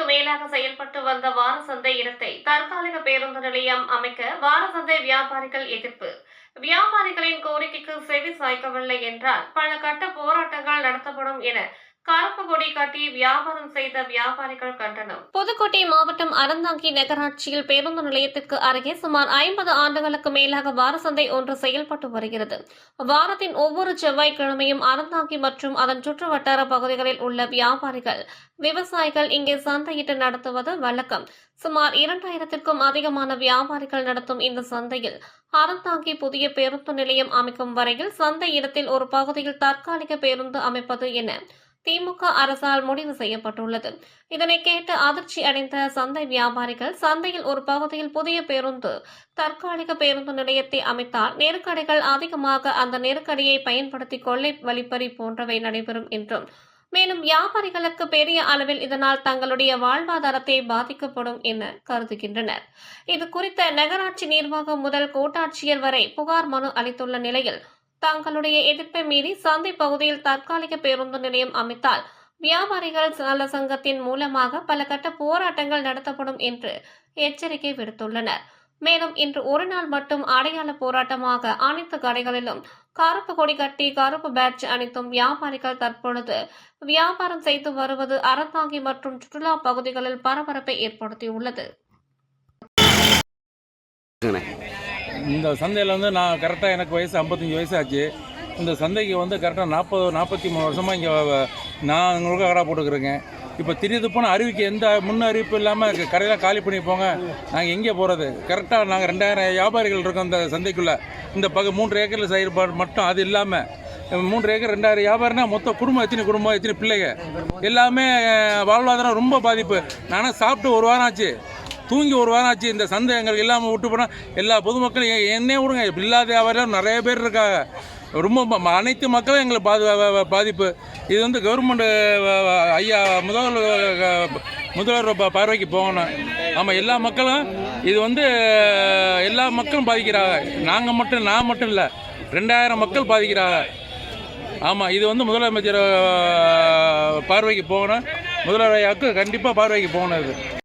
ஆண்டுகளுக்கு மேலாக செயல்பட்டு வந்த வார சந்தை இடத்தை தற்காலிக பேருந்து நிலையம் அமைக்க வார சந்தை வியாபாரிகள் எதிர்ப்பு. வியாபாரிகளின் கோரிக்கைக்கு செவி சாய்க்கவில்லை என்றால் பல கட்ட போராட்டங்கள் நடத்தப்படும் என கருப்பு கொடி காட்டி வியாபாரம் செய்த வியாபாரிகள் கண்டனம். புதுக்கோட்டை மாவட்டம் அறந்தாங்கி நகராட்சியில் பேருந்து நிலையத்திற்கு அருகே சுமார் ஐம்பது ஆண்டுகளுக்கு மேலாக வார சந்தை ஒன்று செயல்பட்டு வருகிறது. வாரத்தின் ஒவ்வொரு செவ்வாய்க்கிழமையும் அறந்தாங்கி மற்றும் அதன் சுற்றுவட்டார பகுதிகளில் உள்ள வியாபாரிகள் விவசாயிகள் இங்கே சந்தையிட்டு நடத்துவது வழக்கம். சுமார் இரண்டாயிரத்திற்கும் அதிகமான வியாபாரிகள் நடத்தும் இந்த சந்தையில் அறந்தாங்கி புதிய பேருந்து நிலையம் அமைக்கும் வரையில் சந்தை இடத்தில் ஒரு பகுதியில் தற்காலிக பேருந்து அமைப்பது என திமுக அரசால் முடிவு செய்யப்பட்டுள்ளது. இதனை கேட்டு அதிர்ச்சி அடைந்த சந்தை வியாபாரிகள் சந்தையில் ஒரு பகுதியில் புதிய பேருந்து தற்காலிக பேருந்து நிலையத்தை அமைத்தால் நெருக்கடிகள் அதிகமாக அந்த நெருக்கடியை பயன்படுத்தி கொள்ளை வழிப்பறி போன்றவை நடைபெறும் என்றும். மேலும் வியாபாரிகளுக்கு பெரிய அளவில் இதனால் தங்களுடைய வாழ்வாதாரத்தை பாதிக்கப்படும் என கருதுகின்றனர். இது குறித்த நகராட்சி நிர்வாகம் முதல் கோட்டாட்சியர் வரை புகார் மனு அளித்துள்ள நிலையில் தங்களுடைய எதிர்ப்பை மீறி சந்தை பகுதியில் தற்காலிக பேருந்து நிலையம் அமைத்தால் வியாபாரிகள் நல சங்கத்தின் மூலமாக பல கட்ட போராட்டங்கள் நடத்தப்படும் என்று எச்சரிக்கை விடுத்துள்ளனர். மேலும் இன்று ஒரு நாள் மட்டும் அடையாள போராட்டமாக அனைத்து கடைகளிலும் கருப்பு கொடி கட்டி கருப்பு பேட்ச் அணித்தும் வியாபாரிகள் தற்பொழுது வியாபாரம் செய்து வருவது அறந்தாங்கி மற்றும் சுற்றுலா பகுதிகளில் பரபரப்பை ஏற்படுத்தியுள்ளது. இந்த சந்தையில் வந்து நான் கரெக்டாக எனக்கு வயசு ஐம்பத்தஞ்சு வயசு ஆச்சு. இந்த சந்தைக்கு வந்து கரெக்டாக நாற்பது நாற்பத்தி மூணு வருஷமாக இங்கே நான் உங்களுக்கு கடை போட்டுக்கிறேங்க இப்போ திடீர்னு போனால் அறிவிக்க எந்த முன் அறிவிப்பு இல்லாமல் கடையெல்லாம் காலி பண்ணி போங்க. நாங்கள் எங்கே போகிறது கரெக்டாக நாங்கள் ரெண்டாயிரம் வியாபாரிகள் இருக்கோம் இந்த சந்தைக்குள்ளே. இந்த பக்கம் மூன்று ஏக்கரில் செயல்பாடு மட்டும் அது இல்லாமல் மூன்று ஏக்கர் ரெண்டாயிரம் வியாபாரம்னா மொத்த குடும்பம் எத்தனை குடும்பம் எத்தனை பிள்ளைங்க? எல்லாமே வாழ்வாதாரம் ரொம்ப பாதிப்பு. நானும் சாப்பிட்டு ஒரு வாரம் ஆச்சு. தூங்கி ஒரு வாரம் ஆச்சு இந்த சந்தை எங்களுக்கு இல்லாமல் விட்டு போனால் எல்லா பொதுமக்களும் எ- என்னே விடுங்க இல்லாத வியாபாரம் நிறைய பேர் இருக்காங்க. ரொம்ப ம- அனைத்து மக்களும் எங்களுக்கு பாது பாதிப்பு. இது வந்து கவர்மெண்ட் ஐயா முதல்வர் முதல்வர் ப- பார்வைக்கு போகணும். ஆமாம் எல்லா மக்களும் இது வந்து எல்லா மக்களும் பாதிக்கிறாங்க. நாங்கள் மட்டும் நான் மட்டும் இல்லை ரெண்டாயிரம் மக்கள் பாதிக்கிறாங்க. ஆமாம் இது வந்து முதலமைச்சர் பார்வைக்கு போகணும். முதல்வர் ஐயாவுக்கு கண்டிப்பாக பார்வைக்கு போகணும் இது.